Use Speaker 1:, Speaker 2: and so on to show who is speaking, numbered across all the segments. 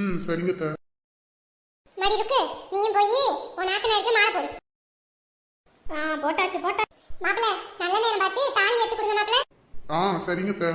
Speaker 1: ம் சரிங்க அத்தை.
Speaker 2: மடி இருக்கு நீயும் போய் உன் நாத்தனாருக்கு மாலை போடு. ஆ போட்டாச்சு போட்டா. மாப்பிள நல்ல நேரம் பார்த்து தாலி எடுத்து கொடுங்க மாப்பிள.
Speaker 1: ஆ சரிங்க அத்தை.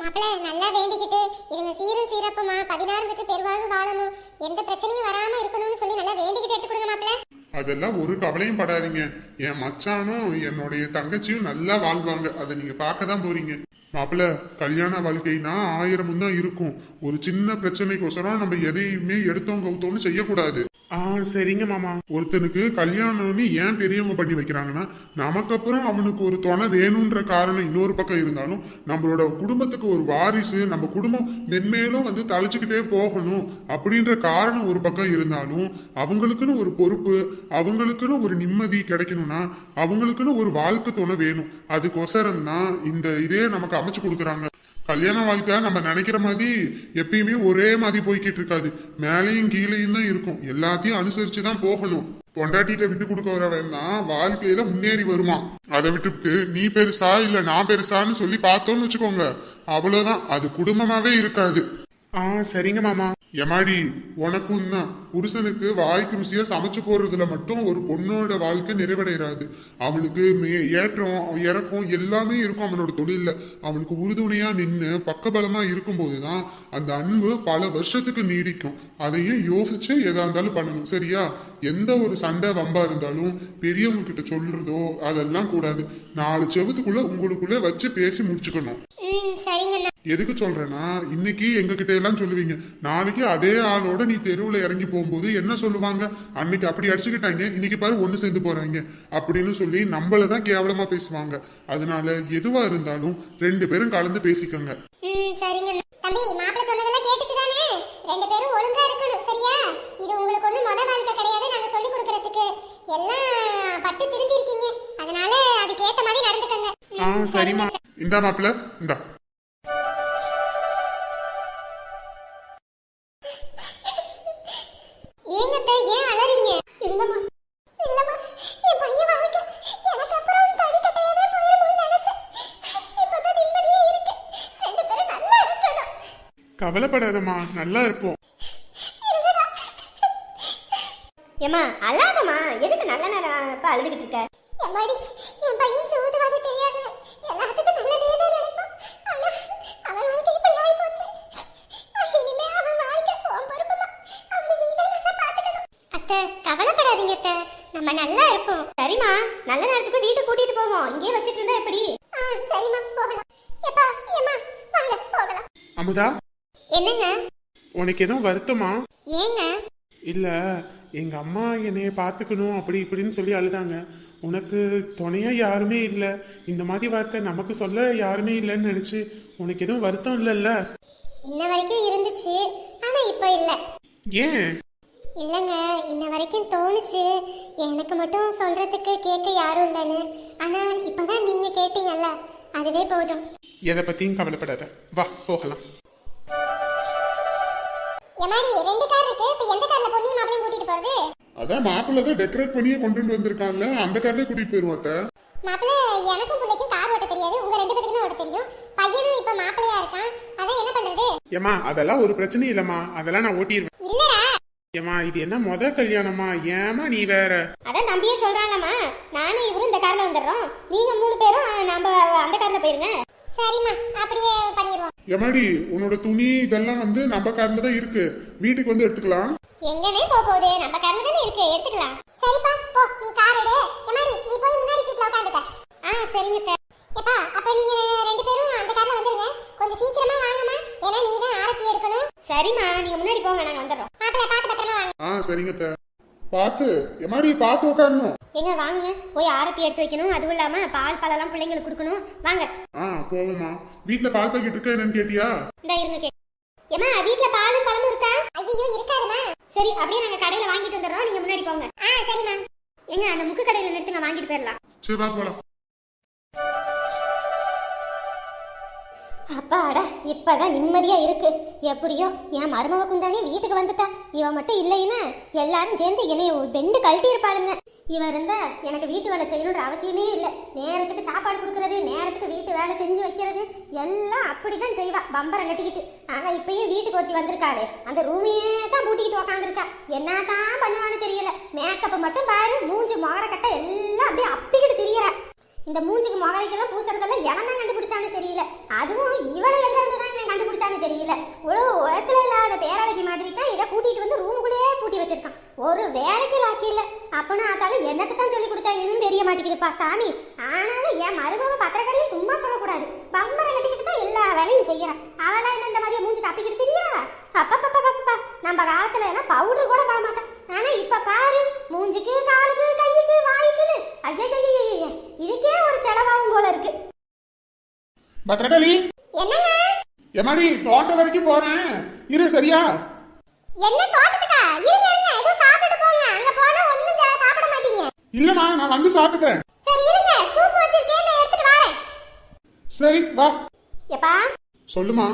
Speaker 2: மாப்பிள நல்லா வேண்டிக்கிட்டு இதுங்க சீரும் சீரப்புமா பதினாறு பெற்று பெருவாழ்வு வாழணும். எந்த பிரச்சனையும் வராம இருக்கணும்னு சொல்லி நல்லா வேண்டிக்கிட்டு எடுத்து கொடுங்க மாப்பிள.
Speaker 1: அதெல்லாம் ஒரு கவலையும் படாதீங்க. என் மச்சானும் என்னுடைய தங்கச்சியும் நல்லா வாழ்வாங்க. அதை நீங்க பார்க்க தான் போறீங்க. மாப்பிள்ள கல்யாண வாழ்க்கைனா ஆயிரமும் தான் இருக்கும். ஒரு சின்ன பிரச்சனைக்கோசரம் நம்ம எதையுமே எடுத்தோம் கவுத்தோம்னு செய்யக்கூடாது.
Speaker 3: ஆ சரிங்க மாமா.
Speaker 1: ஒருத்தனுக்கு கல்யாணம்னு ஏன் பெரியவங்க பண்ணி வைக்கிறாங்கன்னா நமக்கு அப்புறம் அவனுக்கு ஒரு துணை வேணுன்ற காரணம் இன்னொரு பக்கம் இருந்தாலும் நம்மளோட குடும்பத்துக்கு ஒரு வாரிசு நம்ம குடும்பம் மென்மேலும் வந்து தழைச்சிக்கிட்டே போகணும் அப்படின்ற காரணம் ஒரு பக்கம் இருந்தாலும் அவங்களுக்குன்னு ஒரு பொறுப்பு அவங்களுக்குன்னு ஒரு நிம்மதி கிடைக்கணும்னா அவங்களுக்குன்னு ஒரு வாழ்க்கை துணை வேணும். அதுக்கொசரம் தான் இந்த இதே நமக்கு அமைச்சு கொடுக்குறாங்க. கல்யாண வாழ்க்கை நம்ம நினைக்கிற மாதிரி எப்பயுமே ஒரே மாதிரி போய்கிட்டு இருக்காது. மேலேயும் கீழேயும் தான் இருக்கும். எல்லாத்தையும் அனுசரிச்சு தான் போகணும். பொண்டாட்டிகிட்ட விட்டு கொடுக்க வரவன் தான் வாழ்க்கையில முன்னேறி வருமா அதை விட்டுவிட்டு நீ பெருசா இல்ல நான் பெருசான்னு சொல்லி பார்த்தோம்னு வச்சுக்கோங்க. அவ்வளவுதான். அது குடும்பமாவே இருக்காது.
Speaker 3: ஆ சரிங்க மாமா.
Speaker 1: எமாடி உனக்கும் தான். புருஷனுக்கு வாய்க்கு ருசியா சமைச்சு போடுறதுல மட்டும் ஒரு பொண்ணோட வாழ்க்கை நிறைவடைகிறாது. அவனுக்கு மே ஏற்றம் இறக்கம் எல்லாமே இருக்கும் அவனோட தொழில்ல. அவனுக்கு உறுதுணையா நின்று பக்கபலமா இருக்கும்போது தான் அந்த அன்பு பல வருஷத்துக்கு நீடிக்கும். அதையும் யோசிச்சு எதா இருந்தாலும் பண்ணணும் சரியா? எந்த ஒரு சண்டை வம்பா இருந்தாலும் பெரியவங்க கிட்ட சொல்றதோ அதெல்லாம் கூடாது. நாலு செவத்துக்குள்ள உங்களுக்குள்ள வச்சு பேசி முடிச்சுக்கணும். எதுக்கு சொல்றேன்னா இன்னைக்கு எங்க கிட்ட எல்லாம் சொல்லுவீங்க நாளைக்கு அதே ஆளோட நீ தெருவுல இறங்கி போகும்போது என்ன சொல்லுவாங்க? அன்னைக்கு அப்படி அடிச்சுக்கிட்டாங்க இன்னைக்கு பாரு ஒண்ணு சேர்ந்து போறாங்க அப்படின்னு சொல்லி நம்மள தான் கேவலமா பேசுவாங்க. அதனால எதுவா இருந்தாலும் ரெண்டு பேரும் கலந்து பேசிக்கோங்க.
Speaker 2: ம் சரிங்கண்ணா தம்பி மாப்பிள சொன்னதெல்லாம் கேட்டுச்சுதானே? ரெண்டு பேரும் ஒழுங்கா இருக்கணும் சரியா? இது உங்களுக்கு ஒண்ணும் முத வாழ்க்கை கிடையாது நாங்க சொல்லி கொடுக்கறதுக்கு. எல்லாம் பட்டு திருந்திருக்கீங்க அதனால அதுக்கு ஏத்த மாதிரி நடந்துக்கங்க.
Speaker 3: ஆ சரிம்மா.
Speaker 1: இந்தா மாப்பிள்ள இந்தா.
Speaker 3: கவலைப்படாதம்மா. நல்லா இருப்போம்.
Speaker 4: ஏம்மா அழாதம்மா. எதுக்கு நல்ல நேரம் இப்ப அழுதுகிட்டு இருக்க?
Speaker 2: எம்மாடி என் பையன் சூதுவாது தெரியாதவன் எல்லாத்துக்கும் நல்லதே தான் நினைப்பான் ஆனா அவன் வாழ்க்கை இப்படி ஆகி போச்சு இனிமே அவன் வாழ்க்கை உன் பொறுப்புமா? அவனை நீ தான் நல்லா பாத்துக்கணும் அத்தை கவலைப்படாதீங்க அத்தை. நம்ம நல்லா இருப்போம்.
Speaker 4: சரிம்மா நல்ல நேரத்துக்கு வீட்டுக்கு கூட்டிட்டு போவோம். இங்கேயே வச்சிட்டு இருந்தா எப்படி?
Speaker 2: சரிம்மா போகலாம். எப்பா ஏம்மா வாங்க போகலாம்.
Speaker 3: அமுதா?
Speaker 2: என்னங்க?
Speaker 3: உனக்கு எதுவும் வருத்தமா?
Speaker 2: ஏங்க?
Speaker 3: இல்ல எங்க அம்மா என்னைய பாத்துக்கணும் அப்படி இப்படின்னு சொல்லி அழுதாங்க. உனக்கு துணையா யாருமே இல்ல. இந்த மாதிரி வார்த்தை நமக்கு சொல்ல யாருமே இல்லைன்னு நினைச்சு உனக்கு எதுவும் வருத்தம் இல்லைல்ல?
Speaker 2: இன்ன வரைக்கும் இருந்துச்சு ஆனா இப்போ இல்ல.
Speaker 3: ஏன்?
Speaker 2: இல்லைங்க இன்ன வரைக்கும் தோணுச்சு. எனக்கு மட்டும் சொல்றதுக்கு கேட்க யாரும் இல்லைன்னு. ஆனா இப்பதான் நீங்க கேட்டீங்கல்ல அதுவே போதும்.
Speaker 3: எதை பத்தியும் கவலைப்படாத. வா போகலாம்.
Speaker 2: எமாடி ரெண்டு கார் இருக்கு. இப்ப எந்த கார்ல பொண்ணையும் மாப்பிளையும் கூட்டிட்டு போறது?
Speaker 1: அதான் மாப்பிள்ள தான் டெக்கரேட் பண்ணியே கொண்டு வந்திருக்கான்ல அந்த கார்லயே கூட்டிட்டு போயிருவோம் அத்தை.
Speaker 2: மாப்பிள்ள எனக்கும் பிள்ளைக்கும் கார் ஓட்ட தெரியாது. உங்க ரெண்டு பேருக்கு தான் ஓட்ட தெரியும். பையனும் இப்ப மாப்பிள்ளையா இருக்கான். அதான் என்ன பண்றது?
Speaker 3: ஏமா அதெல்லாம் ஒரு பிரச்சனையும் இல்லம்மா. அதெல்லாம் நான் ஓட்டிடுவேன்.
Speaker 2: இல்லடா.
Speaker 3: ஏமா இது என்ன முத கல்யாணமா ஏமா நீ வேற?
Speaker 4: அதான் தம்பியே சொல்றாங்கம்மா நானும் இவரும் இந்த கார்ல வந்துடுறோம். நீங்க மூணு பேரும் நம்ம அந்த கார்ல போயிருங்க.
Speaker 2: சரிம்மா அப்படியே பண்ணிடுவோம்.
Speaker 1: எமாடி உன்னோட துணி இதெல்லாம் வந்து நம்ம கார்ல தான் இருக்கு. வீட்டுக்கு வந்து எடுத்துக்கலாம்.
Speaker 2: எங்கனே போக போகுது. நம்ம கார்ல தானே இருக்கு. எடுத்துக்கலாம். சரிப்பா போ நீ கார் எடு. எமாடி நீ போய் முன்னாடி சீட்ல உட்காந்துக்க. ஆ சரிங்க அத்தை. எப்பா அப்ப நீங்க ரெண்டு பேரும் அந்த கார்ல வந்துருங்க. கொஞ்சம் சீக்கிரமா வாங்கம்மா. ஏன்னா நீ தான் ஆரத்தி எடுக்கணும்.
Speaker 4: சரிம்மா நீங்க முன்னாடி போங்க நாங்க வந்துடுறோம்.
Speaker 2: மாப்பிள்ளை பார்த்து பத்திரமா வாங்க.
Speaker 1: ஆ சரிங்க அத்தை. பார்த்து எமாடி பார்த்து உட்காரணும்
Speaker 4: எங்க வாங்குங்க போய் ஆரத்தி எடுத்து வைக்கணும். அதுவும் இல்லாம பால் பழம்லாம் பிள்ளைங்களுக்கு கொடுக்கணும். வாங்க.
Speaker 1: ஆ போவோமா வீட்ல பால் பாக்கெட் இருக்கா என்னன்னு கேட்டியா?
Speaker 4: இந்த இருங்க கே வீட்ல பாலும் பழமும் இருக்கா?
Speaker 2: ஐயோ இருக்காதுமா.
Speaker 4: சரி அப்படியே நாங்க கடையில வாங்கிட்டு வந்துடுறோம். நீங்க முன்னாடி போங்க.
Speaker 2: ஆ சரிம்மா.
Speaker 4: எங்க அந்த முக்கு கடையில நிறுத்துங்க. வாங்கிட்டு போயிடலாம்.
Speaker 1: சரி வா போலாம்.
Speaker 4: அப்பாடா இப்பதான் நிம்மதியா இருக்கு. எப்படியோ என் மருமக குந்தானே வீட்டுக்கு வந்துட்டா. இவ மட்டும் இல்லைன்னா எல்லாரும் சேர்ந்து என்னைய ஒரு பெண்டு கழட்டி இருப்பாளுங்க இவ இருந்தா எனக்கு வீட்டு வேலை செய்யணுன்ற அவசியமே இல்லை. நேரத்துக்கு சாப்பாடு கொடுக்கறது நேரத்துக்கு வீட்டு வேலை செஞ்சு வைக்கிறது எல்லாம் அப்படிதான் செய்வா பம்பரம் கட்டிக்கிட்டு. ஆனா இப்பயும் வீட்டுக்கு ஒருத்தி வந்திருக்காளே அந்த ரூமையே தான் பூட்டிக்கிட்டு உக்காந்துருக்கா. என்னதான் பண்ணுவான்னு தெரியல. மேக்கப்பை மட்டும் பாரு மூஞ்சி மோர கட்ட எல்லாம் அப்படியே அப்பிக்கிட்டு திரியறா. இந்த மூஞ்சிக்கு முகரைக்கெல்லாம் பூசறதெல்லாம் எவன் தான் கண்டுபிடிச்சான்னு தெரியல. அதுவும் இவளை எங்க இருந்து தான் இவன் கண்டுபிடிச்சான்னு தெரியல. ஒரு உலகத்துல இல்லாத பேராளிக்கு மாதிரி தான் இதை கூட்டிட்டு வந்து ரூமுக்குள்ளேயே பூட்டி வச்சிருக்கான். ஒரு வேலைக்கு லாக்கி இல்ல. அப்பனா அதால என்னத்தை தான் சொல்லி கொடுத்தாங்கன்னு தெரிய மாட்டேங்குதுப்பா சாமி. ஆனாலும் என் மருமக பத்திரக்கடையும் சும்மா சொல்லக்கூடாது. பம்பரம் கட்டிக்கிட்டு தான் எல்லா வேலையும் செய்யறான் அவளா என்ன இந்த மாதிரி மூஞ்சி தப்பிக்கிட்டு திரியறா அப்பப்பப்பப்பா நம்ம காலத்துல எல்லாம் பவுடர் கூட போட மாட்டான் ஆனா இப்ப பாரு மூஞ்சிக்கு காலுக்கு கைக்கு வாய்க்குன்னு ஐயோ இதுக்கே ஒரு செலவாகும் போல இருக்கு
Speaker 1: பத்திரகாளி. எம்மாடி தோட்டம் வரைக்கும் போறேன். இரு சரியா?
Speaker 4: என்ன தோட்டத்துக்கா? இருங்க இருங்க. ஏதோ சாப்பிட்டு போங்க. அங்க போனா ஒண்ணும் சா- சாப்பிட மாட்டீங்க.
Speaker 1: இல்லம்மா நான் வந்து சாப்பிட்டுக்கிறேன்.
Speaker 4: சரி இருங்க. சூப் வச்சிருக்கேன். நான் எடுத்துட்டு வரேன்.
Speaker 1: சரி வா.
Speaker 4: எப்பா?
Speaker 1: சொல்லுமா.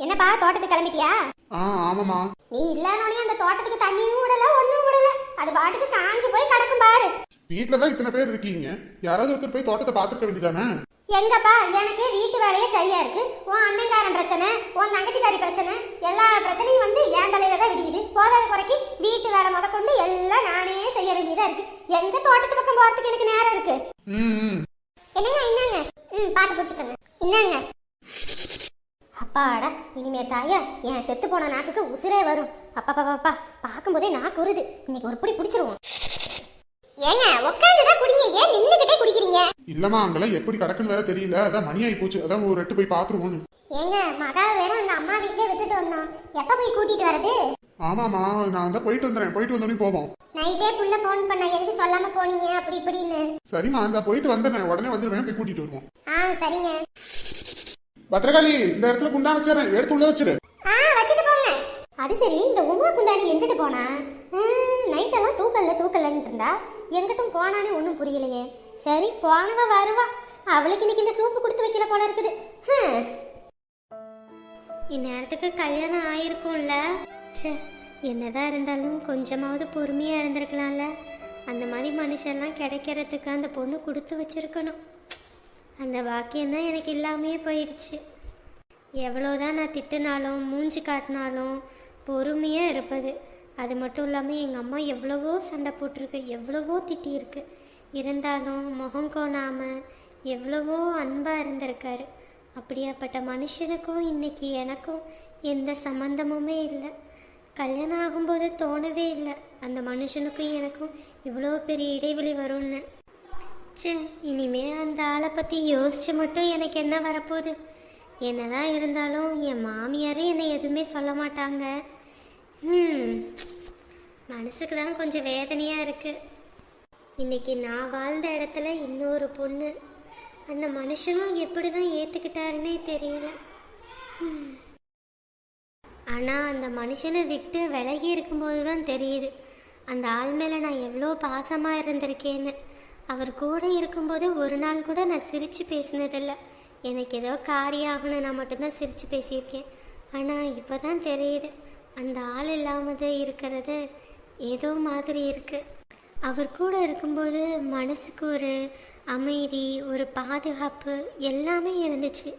Speaker 4: என்னப்பா தோட்டத்துக்கு கிளம்பிட்டியா?
Speaker 1: ஆ ஆமாம்மா.
Speaker 4: நீ இல்லனோடனே அந்த தோட்டத்துக்கு தண்ணியும் விடல ஒண்ணும் விடல அது பாட்டுக்கு காஞ்சு போய் கிடக்கும் பாரு.
Speaker 1: வீட்டில் தான் இத்தனை பேர் இருக்கீங்க. யாராவது ஒருத்தர் போய் தோட்டத்தை பார்த்துக்க வேண்டியதானே?
Speaker 4: எங்கப்பா? எனக்கு வீட்டு வேலையே சரியா இருக்கு. உன் அண்ணன்காரன் பிரச்சனை உன் தங்கச்சிக்காரி பிரச்சனை எல்லா பிரச்சனையும் வந்து என் தலையில தான் விடியுது. போதாத குறைக்கு வீட்டு வேலை முதற்கொண்டு எல்லாம் நானே செய்ய வேண்டியதா இருக்கு. எங்க தோட்டத்து பக்கம் போறதுக்கு எனக்கு நேரம் இருக்கு. என்னங்க என்னங்க ம் பாத்து பிடிச்சுக்கோங்க. என்னங்க அப்பாடா இனிமே தாயா என் செத்து போன நாக்குக்கு உசிரே வரும். அப்பா பாப்பா பார்க்கும்போதே நாக்கு வருது இன்னைக்கு ஒரு பிடி பிடிச்சிருவோம் ஏங்க உட்காந்து தான் குடிங்க ஏன் நின்னுகிட்டே குடிக்கிறீங்க
Speaker 1: இல்லம்மா அங்கெல்லாம் எப்படி கிடக்குன்னு வேற தெரியல. அதான் மணி ஆகி போச்சு. அதான் ஒரு எட்டு போய் பார்த்துருவோன்னு
Speaker 4: ஏங்க மகாவை வேற அந்த அம்மா வீட்லயே விட்டுட்டு வந்தோம். எப்ப போய் கூட்டிட்டு வரது
Speaker 1: ஆமாம்மா நான் தான் போயிட்டு வந்துடுறேன் போயிட்டு வந்தோடனே போவோம்.
Speaker 4: நைட்டே புள்ள ஃபோன் பண்ண எதுக்கு சொல்லாம போனீங்க? அப்படி இப்படின்னு.
Speaker 1: சரிம்மா இந்த போயிட்டு வந்துடுறேன். உடனே வந்துடுவேன். போய் கூட்டிட்டு வருவோம்.
Speaker 4: ஆ சரிங்க.
Speaker 1: பத்திரகாளி இந்த இடத்துல குண்டா வச்சிடறேன் எடுத்து உள்ள வச்சிரு.
Speaker 4: ஆ வச்சுட்டு போங்க. அது சரி இந்த உமா குந்தாணி எங்கிட்டு போனா? நைட்டெல்லாம் தூக்கல்ல தூக்கலன்ட்டு இருந்தா எங்கிட்டும் போனானே ஒன்றும் புரியலையே. சரி போனவ வருவா. அவளுக்கு இன்னைக்கு இந்த சூப்பு கொடுத்து வைக்கிற போல இருக்குது. இந்நேரத்துக்கு கல்யாணம் ஆயிருக்கும்ல. ச்சே என்னதான் இருந்தாலும் கொஞ்சமாவது பொறுமையாக இருந்திருக்கலாம்ல. அந்த மாதிரி மனுஷன்லாம் கிடைக்கிறதுக்கு அந்த பொண்ணு கொடுத்து வச்சிருக்கணும். அந்த வாக்கியம்தான் எனக்கு இல்லாமையே போயிடுச்சு. எவ்வளோதான் நான் திட்டினாலும் மூஞ்சி காட்டினாலும் பொறுமையாக இருப்பது. அது மட்டும் இல்லாமல் எங்கள் அம்மா எவ்வளவோ சண்டை போட்டிருக்கு எவ்வளவோ திட்டியிருக்கு. இருந்தாலும் முகம் கோணாமல் எவ்வளவோ அன்பாக இருந்திருக்காரு. அப்படியாப்பட்ட மனுஷனுக்கும் இன்னைக்கு எனக்கும் எந்த சம்மந்தமுமே இல்லை. கல்யாணம் ஆகும்போது தோணவே இல்லை. அந்த மனுஷனுக்கும் எனக்கும் இவ்வளோ பெரிய இடைவெளி வரும்னு. ச்சே இனிமே அந்த ஆளை பற்றி யோசிச்சு மட்டும் எனக்கு என்ன வரப்போகுது? என்னதான் இருந்தாலும் என் மாமியாரே என்னை எதுவுமே சொல்ல மாட்டாங்க. மனசுக்கு தான் கொஞ்சம் வேதனையாக இருக்குது இன்னைக்கு நான் வாழ்ந்த இடத்துல இன்னொரு பொண்ணு. அந்த மனுஷனும் எப்படி தான் ஏற்றுக்கிட்டாருன்னே தெரியல ஆனால் அந்த மனுஷனை விட்டு விலகி இருக்கும்போது தான் தெரியுது. அந்த ஆள் மேலே நான் எவ்வளோ பாசமாக இருந்திருக்கேன்னு. அவர் கூட இருக்கும்போது ஒரு நாள் கூட நான் சிரித்து பேசினதில்ல. எனக்கு ஏதோ காரியம் ஆகணும்னா மட்டும்தான் சிரித்து பேசியிருக்கேன். ஆனால் இப்போ தான் தெரியுது. அந்த ஆள் இல்லாமதே இருக்கிறது ஏதோ மாதிரி இருக்குது அவர் கூட இருக்கும்போது மனசுக்கு ஒரு அமைதி ஒரு பாதுகாப்பு எல்லாமே இருந்துச்சு.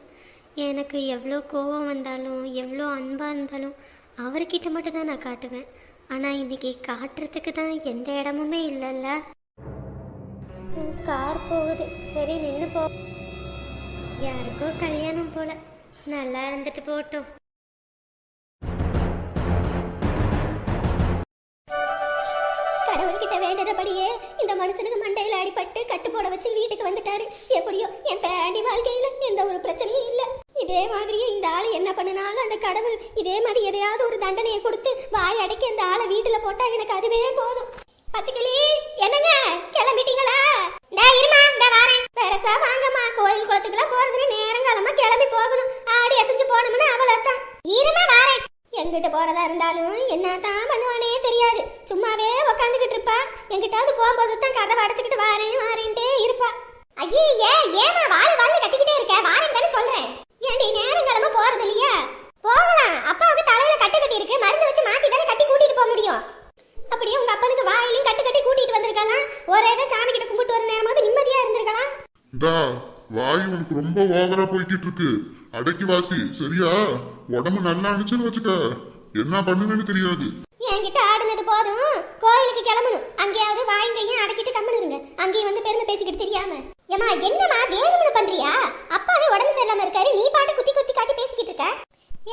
Speaker 4: எனக்கு எவ்வளோ கோபம் வந்தாலும் எவ்வளோ அன்பாக இருந்தாலும் அவர்கிட்ட மட்டும் தான் நான் காட்டுவேன். ஆனால் இன்னைக்கு காட்டுறதுக்கு தான் எந்த இடமுமே இல்லைல்ல. கார் போகுது. சரி நின்று போ. யாருக்கோ கல்யாணம் போல. நல்லா இருந்துட்டு போட்டோம் கடவுள்கிட்ட வேண்டதபடியே இந்த மனுஷனுக்கு மண்டையில அடிபட்டு கட்டு போட வச்சு வீட்டுக்கு வந்துட்டாரு. எப்படியோ என் பேரண்டி வாழ்க்கையில எந்த ஒரு பிரச்சனையும் இல்ல. இதே மாதிரியே இந்த ஆளு என்ன பண்ணினாலும் அந்த கடவுள் இதே மாதிரி எதையாவது ஒரு தண்டனையை கொடுத்து வாய் அடைக்க இந்த ஆளை வீட்டுல போட்டா எனக்கு அதுவே போதும். பச்சைக்கிளி என்னங்க? கிளம்பிட்டீங்களா? நான் இருமா இந்த வாரேன். பெருசா வாங்கம்மா. கோயில் குளத்துக்குலாம் போறதுக்கு நேரங்காலமா கிளம்பி போகணும். ஆடி அசைஞ்சு போனோம்னா அவ்வளவுதான் இருமா வாரேன். எங்கிட்ட போறதா இருந்தாலும் என்னதான் பண்ணுவானே? தெரியாது. சும்மாவே உக்காந்துக்கிட்டு இருப்பா. எங்கிட்டாவது போகும்போது தான் கதவை அடைச்சிக்கிட்டு வாரேன் வாரேன்ட்டே இருப்பா. ஐயே ஏமா வாழ வாழ கட்டிக்கிட்டே இருக்க? வாரேன் தானே சொல்றேன். ஏண்டி நேரங்கிழமை போறது இல்லையா? போகலாம். அப்பாவுக்கு தலையில கட்டு கட்டி இருக்கு மருந்து வச்சு மாத்தி தானே கட்டி கூட்டிட்டு போக முடியும். அப்படியே உங்க அப்பனுக்கு வாயிலையும் கட்டு கட்டி கூட்டிட்டு வந்திருக்கலாம். ஒரே தான் சாமி கிட்ட கும்பிட்டு வர நேரமாவது நிம்மதியா இருந்திருக்கலாம்.
Speaker 5: இந்தா வாய் உனக்கு ரொம்ப ஓவரா போய்கிட்டு இருக்கு அடக்கி வாசி சரியா? உடம்பு நல்லா இருந்துச்சுன்னு வச்சுக்க. என்ன பண்ணுவேன்னு தெரியாது.
Speaker 4: என்கிட்ட போதும். கோயிலுக்கு கிளம்பணும். அங்கேயாவது வாய்ங்கையும் அடக்கிட்டு கம்மனு இருங்க. அங்கேயும் வந்து பெருமை பேசிக்கிட்டு தெரியாம. ஏமா என்னமா வேணும்னு பண்றியா? அப்பாவே உடம்பு சரியில்லாம இருக்காரு. நீ பாட்டு குத்தி குத்தி காட்டி பேசிக்கிட்டு இருக்க.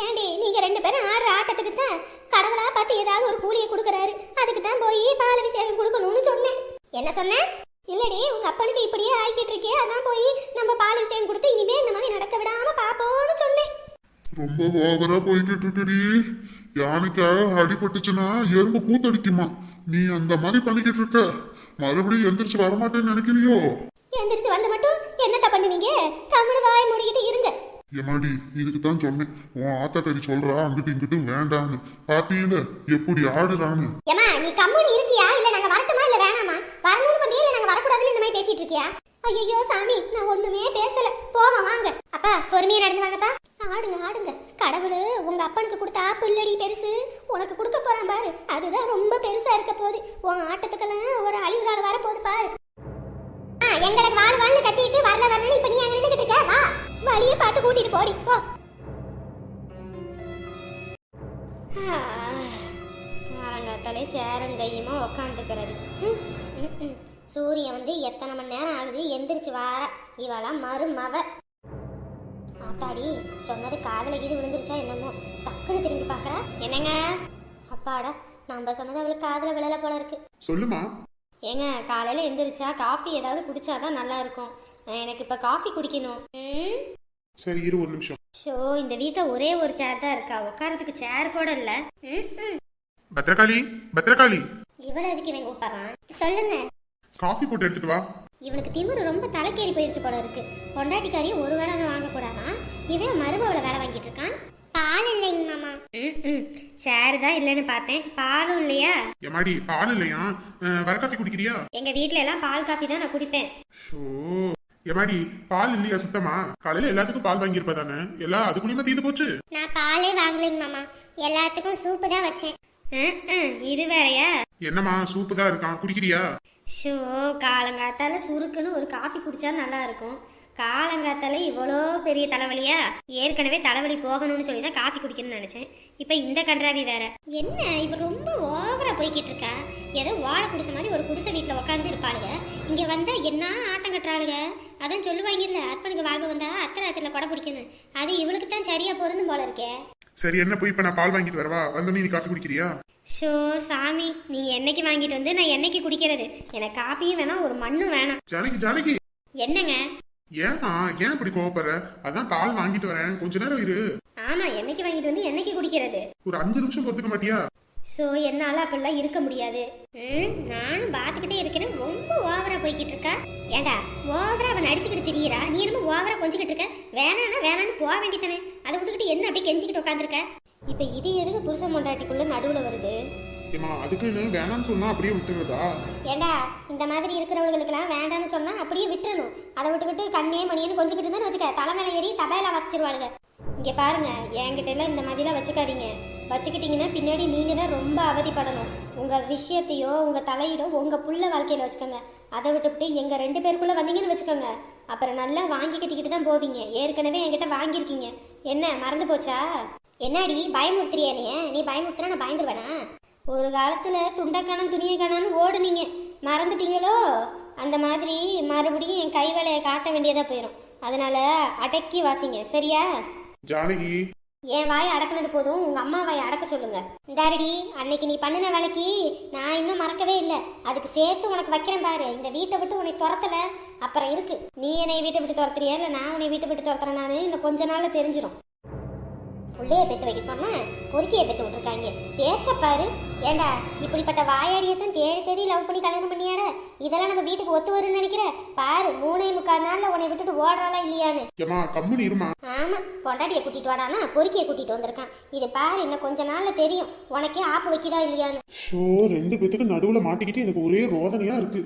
Speaker 4: ஏண்டி நீங்க ரெண்டு பேரும் ஆடுற ஆட்டத்துக்கு தான் கடவுளா பார்த்து ஏதாவது ஒரு கூலியை கொடுக்குறாரு. அதுக்கு தான் போய் பால் அபிஷேகம் கொடுக்கணும்னு சொன்னேன். என்ன சொன்னேன் இல்லடி உங்க அப்பனுக்கு இப்படியே ஆகிக்கிட்டு இருக்கே. அதான் போய் நம்ம பால் அபிஷேகம் கொடுத்து இனிமே இந்த மாதிரி நடக்க விடாம பாப்போம்னு சொன்னேன்.
Speaker 5: ரொம்ப ஓவரா போய்கிட்டு இருக்கடி. யானைக்காக அடிபட்டுச்சுன்னா எறும்பு கூத்தடிக்குமா நீ அந்த மாதிரி பண்ணிக்கிட்டு இருக்க. மறுபடியும் எந்திரிச்சு வரமாட்டேன்னு நினைக்கிறியோ?
Speaker 4: எந்திரிச்சு வந்து மட்டும் என்னத்த பண்ணுவீங்க? கம்முனு வாய் மூடிக்கிட்டு இருங்க.
Speaker 5: எமாடி இதுக்கு தான் சொன்னேன். உன் ஆத்தாக்கறி சொல்றா அங்கிட்டு இங்கிட்டு வேண்டான்னு. பாத்தீங்கள எப்படி ஆடுறான்னு.
Speaker 4: ஏமா நீ கம்முனு இருக்கியா? இல்ல நாங்க வரட்டுமா? இல்ல வேணாமா? வரணும்னு பண்றியா இல்ல நாங்க வரக்கூடாதுன்னு இந்த மாதிரி பேசிட்டு இருக்கியா? ஐயோ சாமி நான் ஒண்ணுமே பேசல. போவோம் வாங்க. அப்பா பொறுமையா நடந்து வாங்கப்பா. ஆடுங்க ஆடுங்க. கடவுள் உங்க அப்பனுக்கு கொடுத்த புல்லடி பெருசு. உனக்கு கொடுக்க போறான் பாரு. அதுதான் ரொம்ப பெருசா இருக்க போகுது. உன் ஆட்டத்துக்கெல்லாம் ஒரு அழிவு காலம் வர போகுது பாரு. ஆ, எங்களுக்கு வாழ் வாழ்னு கத்திட்டு வரல வரலன்னு இப்ப நீ அங்க நின்றுட்டு இருக்க? வா வழியை பார்த்து கூட்டிட்டு போடி. போ.
Speaker 6: காலங்காத்தாலே சேரன் கையுமா உக்காந்துக்கிறது.
Speaker 4: சூரியன் வந்து எத்தனை மணி நேரம் ஆகுது? எந்திரிச்சு வார. இவளாம் மருமவ. ஆத்தாடி சொன்னது காதல கீது விழுந்துருச்சா என்னமோ. டக்குன்னு திரும்பி பார்க்கறா. என்னங்க? அப்பாடா நம்ம சொன்னது அவளுக்கு காதல விழல போல இருக்கு.
Speaker 1: சொல்லுமா?
Speaker 6: ஏங்க காலையில் எந்திரிச்சா காஃபி ஏதாவது குடிச்சாதான் நல்லா இருக்கும். எனக்கு இப்போ காஃபி குடிக்கணும்.
Speaker 1: சரி இரு ஒரு நிமிஷம்.
Speaker 6: ஷோ இந்த வீட்டில் ஒரே ஒரு சேர் தான் இருக்கா? உட்காரத்துக்கு சேர் கூட இல்லை.
Speaker 1: பத்ரகாளி பத்ரகாளி
Speaker 4: இவள எதுக்கு இவன் கூப்பிடுறான்? சொல்லுங்க.
Speaker 1: காஃபி போட்டு எடுத்துட்டு வா.
Speaker 4: இவனுக்கு திமிரு ரொம்ப தலைக்கேறி போயிருச்சு போல இருக்கு. பொண்டாட்டிக்காரி ஒரு வேளை வாங்கக்கூடாதான் இவன் மருமவள வேலை வாங்கிட்டு இருக்கான். பால் இல்லைங்க மாமா.
Speaker 6: ம் சேர் தான் இல்லைன்னு பார்த்தேன். பாலும் இல்லையா?
Speaker 1: எமாடி பால் இல்லையா? வர காஃபி குடிக்கிறியா?
Speaker 6: எங்க வீட்ல எல்லாம் பால் காஃபி தான் நான் குடிப்பேன்.
Speaker 1: ஷோ. எமாடி பால் இல்லையா சுத்தமா? காலையில எல்லாத்துக்கும் பால் வாங்கியிருப்ப தானே எல்லாம் அதுக்குள்ளயுமே தீந்து போச்சு.
Speaker 4: நான் பாலே வாங்கலைங்க மாமா. எல்லாத்துக்கும் சூப்பு தான் வச்சேன்.
Speaker 6: இது வேறயா?
Speaker 1: என்னம்மா சூப்பு தான் இருக்கான் குடிக்கிறியா?
Speaker 6: ஷோ காலங்காத்தால சுருக்குன்னு ஒரு காஃபி குடிச்சா நல்லா இருக்கும் காலங்காத்தால இவ்வளோ பெரிய தலைவலியா? ஏற்கனவே தலைவலி போகணும்னு சொல்லி தான் காஃபி குடிக்கணும்னு நினைச்சேன். இப்போ இந்த கன்றாவி வேற.
Speaker 4: என்ன இவ ரொம்ப ஓவரா போய்கிட்டு இருக்கா? ஏதோ வாழை குடிசை மாதிரி ஒரு குடிசை வீட்டுல உட்காந்து இருப்பாளுங்க இங்க வந்தா என்ன ஆட்டம் கட்டுறாளுங்க அதான் சொல்லுவாங்கல்ல அற்பனுக்கு வாழ்வு வந்தா அத்தனை கொடை பிடிக்கணும். அது இவளுக்கு தான் சரியா பொருந்தும் போல இருக்கே.
Speaker 1: சரி என்ன போய் இப்ப நான் பால் வாங்கிட்டு வரவா? வந்து நீ காஃபி குடிக்கிறியா?
Speaker 6: ஷோ சாமி நீங்க என்னைக்கு வாங்கிட்டு வந்து நான் என்னைக்கு குடிக்கிறது? எனக்கு காப்பியும் வேணாம் ஒரு மண்ணும் வேணாம்.
Speaker 1: ஜானகி ஜானகி!
Speaker 6: என்னங்க?
Speaker 1: ஏமா ஏன் இப்படி கோவப்படுற? அதான் பால் வாங்கிட்டு வரேன். கொஞ்ச நேரம் இரு.
Speaker 6: ஆமா என்னைக்கு வாங்கிட்டு வந்து என்னைக்கு குடிக்கிறது?
Speaker 1: ஒரு அஞ்சு நிமிஷம் பொறுத்துக்க மாட்டியா?
Speaker 6: ஸோ என்னால் அப்படிலாம் இருக்க முடியாது. ம் நானும் பார்த்துக்கிட்டே இருக்கிறேன். ரொம்ப ஓவரா போய்கிட்டு இருக்கா. ஏண்டா ஓவரா அவன் அடிச்சுக்கிட்டு திரியிறா? நீ என்னமோ ஓவரா கொஞ்சிக்கிட்டு இருக்க. வேணான்னா வேணான்னு போக வேண்டியதானே அதை விட்டுக்கிட்டு என்ன அப்படியே கெஞ்சிக்கிட்டு உட்காந்துருக்க இப்போ இது எதுக்கு புருஷன் பொண்டாட்டிக்குள்ள நடுவில் வருது?
Speaker 1: ஏமா அதுக்குன்னு வேணாம்னு சொன்னா அப்படியே விட்டுறதா?
Speaker 4: ஏண்டா இந்த மாதிரி இருக்கிறவங்களுக்கெல்லாம் வேண்டாம்னு சொன்னா அப்படியே விட்டுறணும். அதை விட்டுக்கிட்டு கண்ணே மணியன்னு கொஞ்சிக்கிட்டு இருந்தான்னு வச்சுக்க. ஏறி தபையில வச்சிருவாளுங்க
Speaker 6: இங்கே பாருங்க என்கிட்ட எல்லாம் இந்த மாதிரிலாம் வச்சுக்காதீங்க. வச்சுக்கிட்டீங்கன்னா பின்னாடி நீங்கள் தான் ரொம்ப அவதிப்படணும். உங்கள் விஷயத்தையோ உங்கள் தலையிடோ உங்கள் புள்ள வாழ்க்கையில் வச்சுக்கோங்க. அதை விட்டுவிட்டு எங்கள் ரெண்டு பேருக்குள்ளே வந்தீங்கன்னு வச்சுக்கோங்க. அப்புறம் நல்லா வாங்கி கட்டிக்கிட்டு தான் போவீங்க. ஏற்கனவே என்கிட்ட வாங்கியிருக்கீங்க. என்ன மறந்து போச்சா?
Speaker 4: என்னடி பயமுறுத்துறியா நீ நீ பயமுறுத்துனா நான் பயந்துருவேனா?
Speaker 6: ஒரு காலத்தில் துண்டக்கானம் துணியை காணான்னு ஓடுனீங்க. மறந்துட்டீங்களோ? அந்த மாதிரி மறுபடியும் என் கை வேலையை காட்ட வேண்டியதாக போயிடும் அதனால அடக்கி வாசிங்க. சரியா?
Speaker 1: ஜானகி.
Speaker 6: என் வாயை அடக்குனது போதும் உங்க அம்மா வாயை அடக்க சொல்லுங்க.
Speaker 4: இந்தாரடி அன்னைக்கு நீ பண்ணின வேலைக்கு நான் இன்னும் மறக்கவே இல்லை. அதுக்கு சேர்த்து உனக்கு வைக்கிறேன் பாரு. இந்த வீட்டை விட்டு உன்னை துரத்தல. அப்புறம் இருக்கு.
Speaker 6: நீ என்னை வீட்டை விட்டு துரத்துறியா? இல்லை நான் உன்னை வீட்டை விட்டு துரத்துறேன் நான்? இன்னும் கொஞ்ச நாள்ல தெரிஞ்சிடும்
Speaker 4: புள்ளைய பெத்து வைக்க சொன்னா பொறுக்கிய பெத்து விட்டுருக்காங்க. பேச்ச பாரு. ஏண்டா இப்படிப்பட்ட வாயாடியத்தான் தேடி தேடி லவ் பண்ணி கல்யாணம் பண்ணியாட? இதெல்லாம் நம்ம வீட்டுக்கு ஒத்து வரும்னு நினைக்கிற? பாரு மூணே முக்கால் நாள்ல உன்னை விட்டுட்டு ஓடுறாளா இல்லையான்னு.
Speaker 1: இருமா.
Speaker 4: ஆமா பொண்டாட்டிய கூட்டிட்டு வாடானா பொறுக்கிய கூட்டிட்டு வந்திருக்கான். இது பாரு இன்னும் கொஞ்ச நாள்ல தெரியும். உனக்கே ஆப்பு வைக்குதா இல்லையான்னு.
Speaker 1: ஷோ ரெண்டு பேத்துக்கு நடுவுல மாட்டிக்கிட்டு எனக்கு ஒரே ரோதனையா இருக்கு.